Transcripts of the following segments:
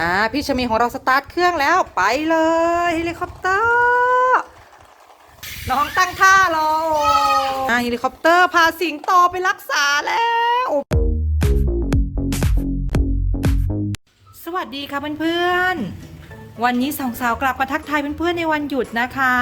อ่าพี่ชมีของเราสตาร์ทเครื่องแล้วไปเลยเฮลิคอปเตอร์น้องตั้งท่ารออ่าเฮลิคอปเตอร์พาสิงโตไปรักษาแล้วสวัสดีค่ะเพื่อนๆวันนี้สองสาวกลับมาทักทายเพื่อนๆในวันหยุดนะคะ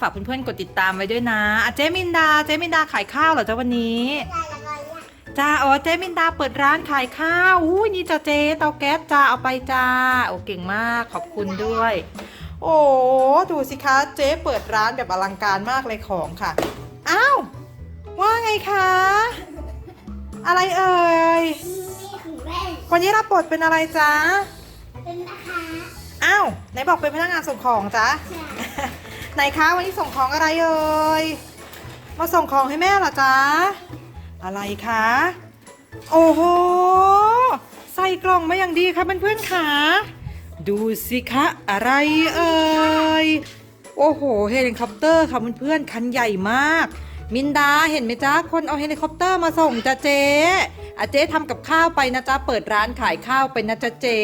ฝากเพื่อนๆกดติดตามไว้ด้วยนะอะเจมินดาเจมินดาขายข้าวเหรอจ๊ะวันนี้ จ้าอ๋อเจมินดาเปิดร้านขายข้าวอุ้ยนี่จ้าเจเตาแก๊สจ้าเอาไปจ้าโอ้เก่งมากขอบคุณด้วย โอ้ดูสิคะเจ๊เปิดร้านแบบอลังการมากเลยของค่ะอ้าวว่าไงคะอะไรเอ่ยนี่ของเล่นวันนี้รับบทเป็นอะไรจ๊ะเป็นนะคะอ้าวไหนบอกเป็นพนักงานส่งของจ๊ะไหนคะวันนี้ส่งของอะไรเอ่ยมาส่งของให้แม่เหรอจ๊ะ อะไรคะ โอ้โห ใส่กล่องมาอย่างดีค่ะเพื่อนๆค่ะ ดูสิคะอะไรเอ่ย โอ้โห เฮลิคอปเตอร์ค่ะเพื่อนๆ คันใหญ่มาก มินดาเห็นไหมจ๊ะ คนเอาเฮลิคอปเตอร์มาส่งจ้ะเจ๊อะเจ๊ทำกับข้าวไปนะจ๊ะ เปิดร้านขายข้าวไปนะจ๊ะเจ๊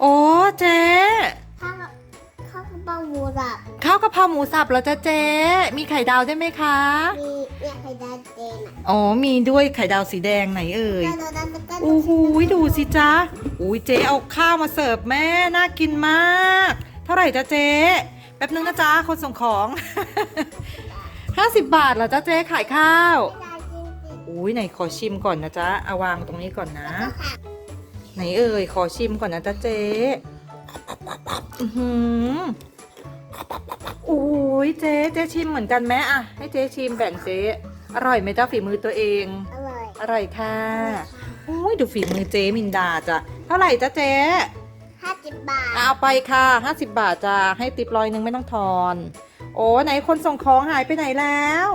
โอ้เจ๊ข้าวข้าวกระเป๋าหมูสับ ข้าวกะเพราหมูสับเหรอจ๊ะเจ๊มีไข่ดาวได้วยไหมคะ มีเนี่ยไข่ดาวเจนอะอ๋อ มีด้วยไข่ดาวสีแดงไหนเอ่ยดาวดาวดาวดาวโอ้โหดูสิจ๊ะอุ้ยเจ๊เอาข้าวมาเสิร์ฟแม่ น่ากินมาก เท่าไหร่จ๊ะเจ๊แป๊บนึงนะจ๊ะ คนส่งของ 50 บาทเหรอจ๊ะเจ๊ขายข้าว ดาวจริงจริงอุ้ยไหนขอชิมก่อนนะจ๊ะเอาวางตรงนี้ก่อนนะ ไหนเอ่ยขอชิมก่อนนะจ๊ะเจ๊อือหือ โอ้ยเจ๊เจ๊ชิมเหมือนกันไหมอะให้เจ๊ชิมแบ่งเจ๊อร่อยไหมจ๊ะฝีมือตัวเอง อร่อย อร่อยค่ะโอ้ยดูฝีมือเจ๊มินดาจ้ะเท่าไหร่จ๊ะเจ๊ห้าสิบบาท เอาไปค่ะ50บาทจ้ะให้ติปร้อยหนึงไม่ต้องทอน โอ้ไหนคนส่งของหายไปไหนแล้ว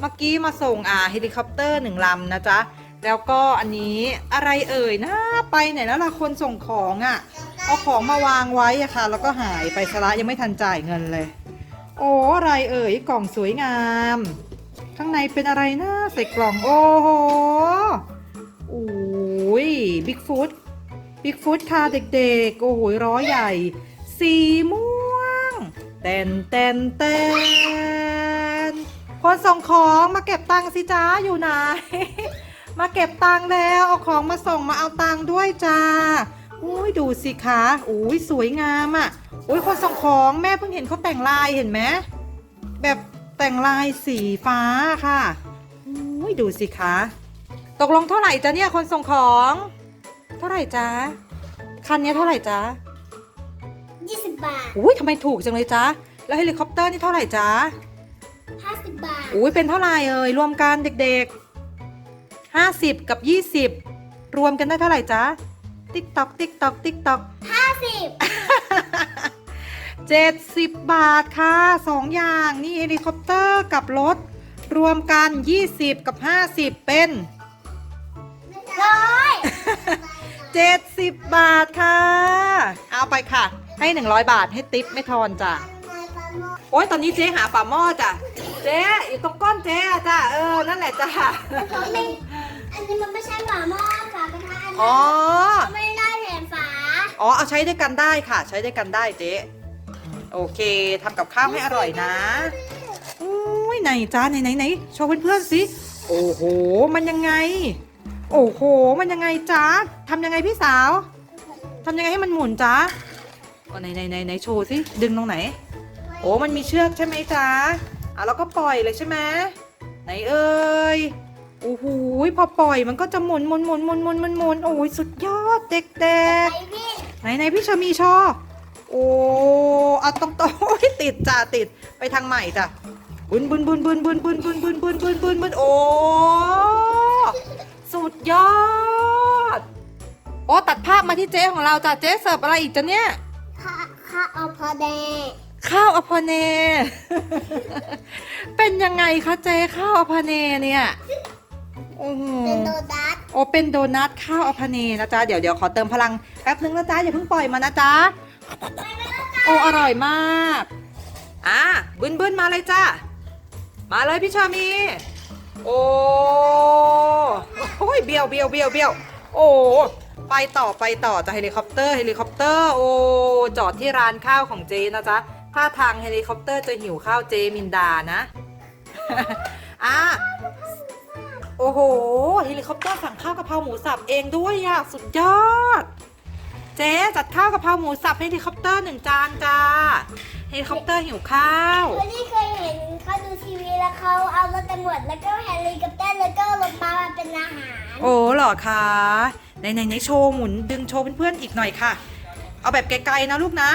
เมื่อกี้มาส่งอ่าเฮลิคอปเตอร์หนึ่งลำนะจ๊ะ แล้วก็อันนี้อะไรเอ่ยนะไปไหนแล้วล่ะคนส่งของอะ่ะ เอาของมาวางไว้อะค่ะ แล้วก็หายไปชะละยังไม่ทันจ่ายเงินเลย โอ้อะไรเอ่ยกล่องสวยงาม ข้างในเป็นอะไรนะใส่กล่องโอ้โหโอ้ยบิ๊กฟุตบิ๊กฟุตค่ะเด็กๆ โอ้โหร้อยใหญ่ สีม่วงเต้นเต้นเต้นคนส่งของมาเก็บตังค์สิจ้าอยู่ไหน มาเก็บตังค์แล้วเอาของมาส่งมาเอาตังค์ด้วยจ้าอุ้ยดูสิคะอุ้ยสวยงามอะอุ้ยคนส่งของแม่เพิ่งเห็นเขาแต่งลายเห็นไหมแบบแต่งลายสีฟ้าค่ะอุ้ยดูสิคะตกลงเท่าไหร่จ้าเนี่ยคนส่งของ เท่าไหร่จ้าคันนี้เท่าไหร่จ้ายี่สิบบาท อุ้ยทำไมถูกจังเลยจ้าแล้วเฮลิคอปเตอร์นี่เท่าไหร่จ้าห้าสิบบาท อุ้ยเป็นเท่าไหร่เอ่ยรวมกันเด็กๆ ห้าสิบกับยี่สิบรวมกันได้เท่าไหร่จ๊ะ ติ๊กตอกติ๊กตอกติ๊กตอกห้าสิบเจ็ดสิบบาทค่ะสองอย่างนี่เฮลิคอปเตอร์กับรถ รวมกัน 20 กับ 50 เป็นร้อย70บาทค่ะ เอาไปค่ะ ให้ 100 บาทให้ติปไม่ทอนจ้ะโอ้ยตอนนี้เจ๊หาฝาหม้อจ้ะ เจ๊อยู่ตรงก้อนเจ๊อะจ้ะ เออ นั่นแหละจ้ะเขาไม่ อันนี้มันไม่ใช่ฝาหม้อฝากระทะอันอ๋นี้อเขาไม่ได้แถมฝาอ๋อ เอาใช้ด้วยกันได้ค่ะ ใช้ด้วยกันได้เจ๊โอเคทำกับข้าวให้อร่อยนะอุ้ยไหนจ้าไหนไหนไหนโชว์เพื่อนๆสิโอ้โห มันยังไง โอ้โห มันยังไงจ้าทำยังไงพี่สาวทำยังไงให้มันหมุนจ้าโอ้ไหนไหนไหนไหนโชว์สิดึงตรงไหน โอ้มันมีเชือกใช่ไหมจ้าอะแล้วก็ปล่อยเลยใช่ไหมไหนเอ่ย โอ้โหพอปล่อยมันก็จะหมุนหมุนหมุนหมุนหมุนหมุนหมุนโอ้ยสุดยอดเด็กไปพี่ๆไหนไหนพี่ชามีชอโอ้อะตรงตรงโอ้ยติดจ้ะติดไปทางใหม่จ้ะบุนบุนบุนบุนบุนบุนบุนบุนบุนบุนบุนบุนโอ้สุดยอด โอ้ตัดภาพมาที่เจ๊ของเราจ้ะเจ๊เสิร์ฟอะไรอีกจ้ะเนี่ยข้าข้าเอาพอแดงข้าวอพเนเป็นยังไงคะเจ๊ข้าวอพเนเนี่ย โอ้โหเป็นโดนัทโอเป็นโดนัทข้าวอพเนนะจ๊ะ เดี๋ยวเดี๋ยวขอเติมพลังแป๊บนึงนะจ๊ะ อย่าเพิ่งปล่อยมานะจ๊ะ โอ้อร่อยมาก อะบึนบึนมาเลยจ้ามาเลยพี่ชามี โอ้โอ้ยเบี้ยวเบี้ยวเบี้ยวเบี้ยวโอ้ไปต่อไปต่อจากเฮลิคอปเตอร์เฮลิคอปเตอร์โอ้จอดที่ร้านข้าวของเจนะจ๊ะถ้าทางเฮลิคอปเตอร์จะหิวข้าวเจมินดานะอะ โอ้โห เฮลิคอปเตอร์สั่งข้าวกะเพราหมูสับเองด้วยอะสุดยอด เจ๊จัดข้าวกะเพราหมูสับให้เฮลิคอปเตอร์หนึ่งจานจ้า เฮลิคอปเตอร์หิวข้าว คนที่เคยเห็นเขาดูทีวีแล้วเขาเอารถตำรวจแล้วก็เฮลิคอปเตอร์แล้วก็รถมามาเป็นอาหาร โอ้เหรอคะในในในโชว์หมุนดึงโชว์เพื่อนๆอีกหน่อยค่ะ เอาแบบไกลๆนะลูกนะ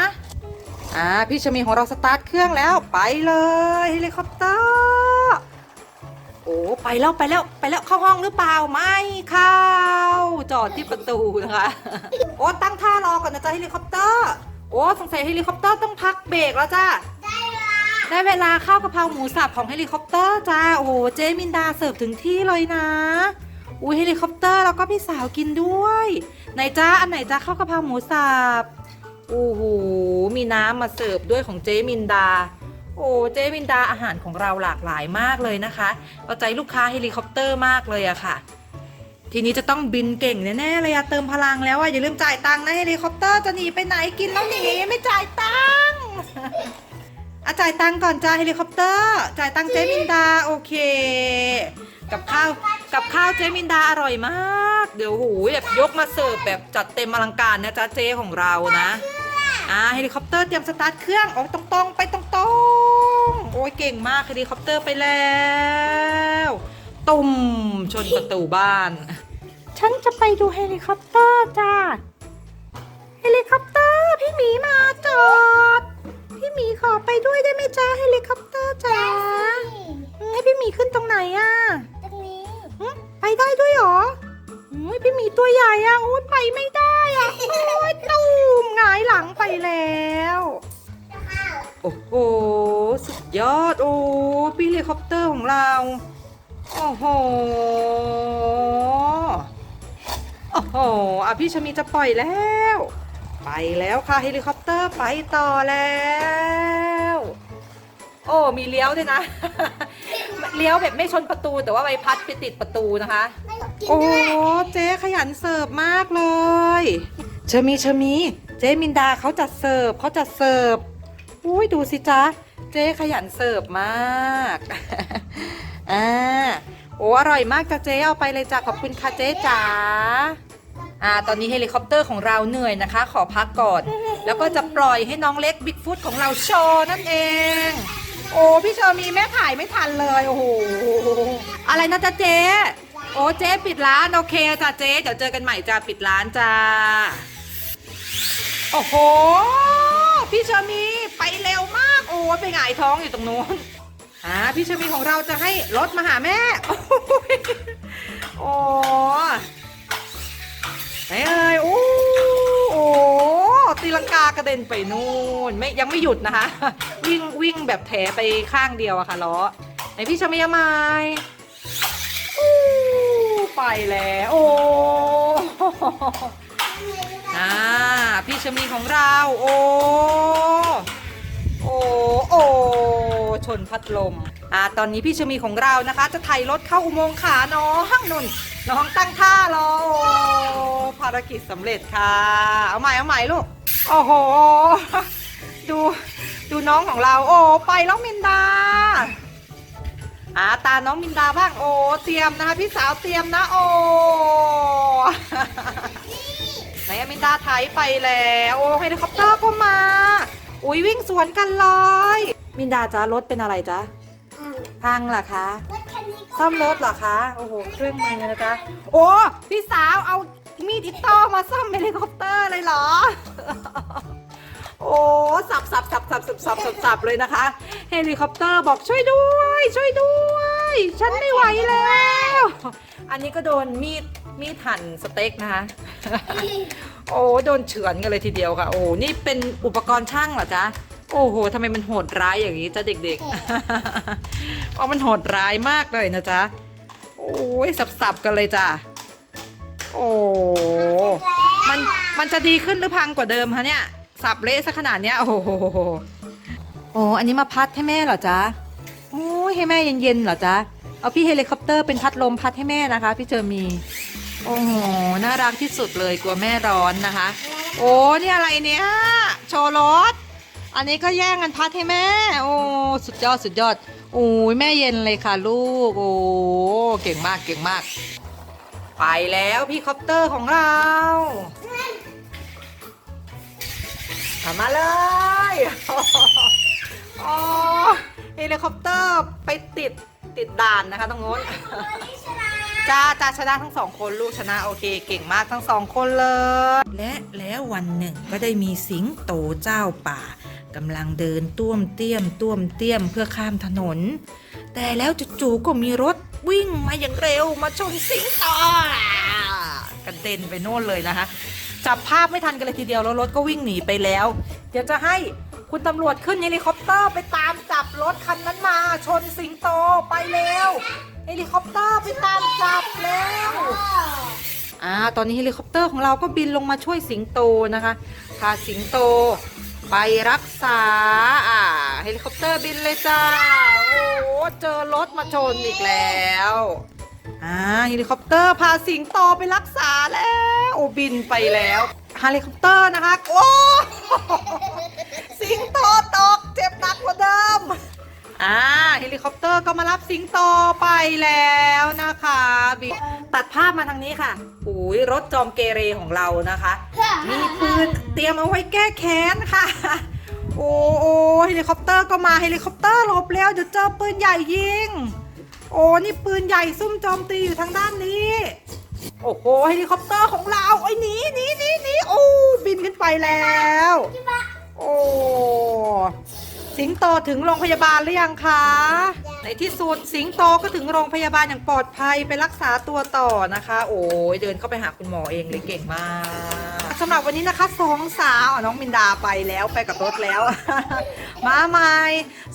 อ่าพี่ชมีของเราสตาร์ทเครื่องแล้วไปเลยเฮลิคอปเตอร์ โอ้ไปแล้วไปแล้วไปแล้วเข้าห้องหรือเปล่าไม่เข้า จอดที่ประตูนะคะ โอ้ตั้งท่ารอก่อนนะจ๊ะเฮลิคอปเตอร์ โอ้สงสัยเฮลิคอปเตอร์ต้องพักเบรกแล้วจ้าได้เวลาได้เวลาข้าวกะเพราหมูสับของเฮลิคอปเตอร์จ้าโอ้โหเจมินดาเสิร์ฟถึงที่เลยนะอุ้ยเฮลิคอปเตอร์แล้วก็พี่สาวกินด้วย ไหนจ้าอันไหนจ้าข้าวกะเพราหมูสับโอ้โหมีน้ำมาเสิร์ฟด้วยของเจมินดา โอ้เจมินดาอาหารของเราหลากหลายมากเลยนะคะเอาใจลูกค้าเฮลิคอปเตอร์มากเลยอะค่ะ ทีนี้จะต้องบินเก่งแน่ๆเลยอะเติมพลังแล้วอะอย่าลืมจ่ายตังค์นะเฮลิคอปเตอร์จะหนีไปไหนกินแล้วหนีไม่จ่ายตังค์อะจ่ายตังค์ก่อนจ้าเฮลิคอปเตอร์จ่ายตังค์เจมินดาโอเค กับข้าวกับข้าวเจมินดาอร่อยมาก เดี๋ยวหูยแบบยกมาเสิร์ฟแบบจัดเต็มอลังการนะจ๊ะเจของเรานะอ่าเฮลิคอปเตอร์เตรียมสตาร์ทเครื่องโอ้ยตรงๆ ไปตรงๆ เก่งมากเฮลิคอปเตอร์ไปแล้ว ตุ่มชนประตูบ้าน ฉันจะไปดูเฮลิคอปเตอร์จ้าเฮลิคอปเตอร์พี่หมีมาจอด พี่หมีขอไปด้วยได้ไหมจ้าเฮลิคอปเตอร์จ้าอืมให้พี่หมีขึ้นตรงไหนอะตรงนี้หึไปได้ด้วยเหรออุ้ยพี่หมีตัวใหญ่อะโอ้ยไปไม่ได้อะโอ้ยตูมหงายหลังไปแล้วข้าวโอ้โหสุด ยอด โอ้พี่เฮลิคอปเตอร์ของเรา โอ้โห โอ้โหอะพี่ชมีจะปล่อยแล้ว ไปแล้วค่ะเฮลิคอปเตอร์ไปต่อแล้ว โอ้ มีเลี้ยวด้วยนะ เลี้ยวแบบไม่ชนประตูแต่ว่าใบพัดไปติดประตูนะคะ โอ้เจ๊ขยันเสิร์ฟมากเลยเชมีเชมี เจ๊มินดาเขาจัดเสิร์ฟเขาจัดเสิร์ฟอุ้ยดูสิจ๊ะ เจ๊ขยันเสิร์ฟมากอ่าโอ้อร่อยมากจ้ะเจ๊เอาไปเลยจ้ะขอบคุณค่ะเจ๊จ๋าอ่าตอนนี้เฮลิคอปเตอร์ของเราเหนื่อยนะคะ ขอพักก่อน แล้วก็จะปล่อยให้น้องเล็กบิ๊กฟุตของเราโชว์นั่นเอง โอ้พี่เชอมีแม่ถ่ายไม่ทันเลยโอ้โหอะไรนะจ๊ะเจ๊โอ้เจ๊ปิดร้านโอเคจ้ะเจ๊เดี๋ยวเจอกันใหม่จ้ะปิดร้านจ้าโอ้โหพี่เชอมีไปเร็วมาก โอ้ไปหงายท้องอยู่ตรงนู้นอ่าพี่ชอมีของเราจะให้รถมาหาแม่ โอ้ยโอ้ไหนเอ่ยโอ้โอ้ตีลังกากระเด็นไปนู่นไม่ยังไม่หยุดนะคะ วิ่งวิ่งแบบแถไปข้างเดียวอะค่ะล้อไหนพี่ชมีเอาไมอู้ไปแล้วโอ้อ่าพี่ชมีของเรา โอ้ ชนพัดลมอ่าตอนนี้พี่ชมีของเรานะคะ จะไถรถเข้าอุโมงค์ขาน้องนุ่นน้องตั้งท่ารอภารกิจสำเร็จค่ะ เอาใหม่เอาใหม่ลูกโอ้โห ดูดูน้องของเรา โอ้ไปแล้วมินดาอาตาน้องมินดาบ้างโอ้เตรียมนะคะพี่สาวเตรียมนะโอ้ไหนมินดาไถไปแล้ว โอ้เฮลิคอปเตอร์ก็มา อุ้ยวิ่งสวนกันเลย มินดาจ้ารถเป็นอะไรจ๊ะอ่าพังเหรอคะรถคันนี้ก็ซ่อมรถเหรอคะโอ้โหเครื่องมือนะจ๊ะโอ้พี่สาวเอามีดอิโต้มาซ่อมเฮลิคอปเตอร์เลยเหรอ โอ้สับสับสับสับสับสับสับสับเลยนะคะ เฮลิคอปเตอร์บอกช่วยด้วย ช่วยด้วย ฉันไม่ไหวแล้ว อันนี้ก็โดนมีดมีดหั่นสเต็กนะคะ โอ้โดนเฉือนกันเลยทีเดียวค่ะ โอ้นี่เป็นอุปกรณ์ช่างเหรอจ๊ะ โอ้โหทำไมมันโหดร้ายอย่างนี้จ้ะเด็กๆเพราะมันโหดร้ายมากเลยนะจ๊ะ โอ้ยสับๆกันเลยจ้ะ โอ้มันมันจะดีขึ้นหรือพังกว่าเดิมคะเนี่ย สับเละซะขนาดเนี้ย โอ้โหโอ้อันนี้มาพัดให้แม่เหรอจ๊ะโอ้ยให้แม่เย็นๆเหรอจ๊ะ เอาพี่เฮลิคอปเตอร์เป็นพัดลมพัดให้แม่นะคะ พี่เจอมีโโอ้โห น่ารักที่สุดเลยกลัวแม่ร้อนนะคะ โอ้นี่อะไรเนี่ย โชว์รถ อันนี้ก็แย่งกันพัดให้แม่ โอ้ สุดยอดสุดยอด โอ้ยแม่เย็นเลยค่ะลูก โอ้ เก่งมากเก่งมาก ไปแล้วพี่คอปเตอร์ของเราทำมาเลยโอ้เฮลิคอปเตอร์ไปติดติดด่านนะคะตรงโน้นวันนี้ชนะจ้าจ้าชนะทั้งสองคนลูกชนะโอเค เก่งมากทั้งสองคนเลย และแล้ววันหนึ่งก็ได้มีสิงโตเจ้าป่า กำลังเดินต้วมเตี้ยมต้วมเตี้ยมเพื่อข้ามถนน แต่แล้วจู่ๆก็มีรถวิ่งมาอย่างเร็วมาชนสิงโตกระเด็นไปโน่นเลยนะคะจับภาพไม่ทันกันเลยทีเดียวแล้วรถก็วิ่งหนีไปแล้ว เดี๋ยวจะให้คุณตำรวจขึ้นเฮลิคอปเตอร์ไปตามจับรถคันนั้นมา ชนสิงโตไปเร็วเฮลิคอปเตอร์ไปตามจับแล้วอ่าตอนนี้เฮลิคอปเตอร์ของเราก็บินลงมาช่วยสิงโตนะคะพาสิงโต ไปรักษา อ่าเฮลิคอปเตอร์บินเลยจ้า โอ้โหเจอรถมาชนอีกแล้ว อ่าเฮลิคอปเตอร์พาสิงโตไปรักษาแล้ว โอ้บินไปแล้วเฮลิคอปเตอร์นะคะ โอ้ สิงโตตกเจ็บหนักกว่าเดิม อ่าเฮลิคอปเตอร์ก็มารับสิงโตไปแล้วนะคะบิตัดภาพมาทางนี้ค่ะอุ้ยรถจอมเกเรของเรานะคะ มีปืนเตรียมเอาไว้แก้แค้นค่ะ โอ้โอ้เฮลิคอปเตอร์ก็มาเฮลิคอปเตอร์หลบแล้วเดี๋ยวเจอปืนใหญ่ยิง โอ้นี่ปืนใหญ่ซุ่มโจมตีอยู่ทางด้านนี้ โอ้โหเฮลิคอปเตอร์ของเราไอ้ยหนีหนีหนีหนีโอ้บินขึ้นไปแล้ว โอ้ สิงโตถึงโรงพยาบาลหรือยังคะ ในที่สุดสิงโตก็ถึงโรงพยาบาลอย่างปลอดภัยไปรักษาตัวต่อนะคะ โอ้ยเดินเข้าไปหาคุณหมอเองเลยเก่งมาก สำหรับวันนี้นะคะสองสาวน้องมินดาไปแล้วไปกับรถแล้ว มาใหม่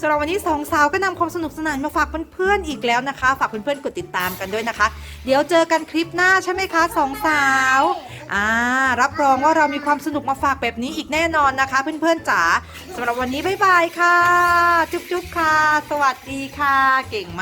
สำหรับวันนี้สองสาวก็นำความสนุกสนานมาฝากเพื่อนๆอีกแล้วนะคะ ฝากเพื่อนๆกดติดตามกันด้วยนะคะ เดี๋ยวเจอกันคลิปหน้าใช่ไหมคะสองสาวอ่ารับรองว่าเรามีความสนุกมาฝากแบบนี้อีกแน่นอนนะคะ เพื่อนๆจ๋าสำหรับวันนี้บ๊ายบายค่ะ จุ๊บๆค่ะ สวัสดีค่ะ เก่งมาก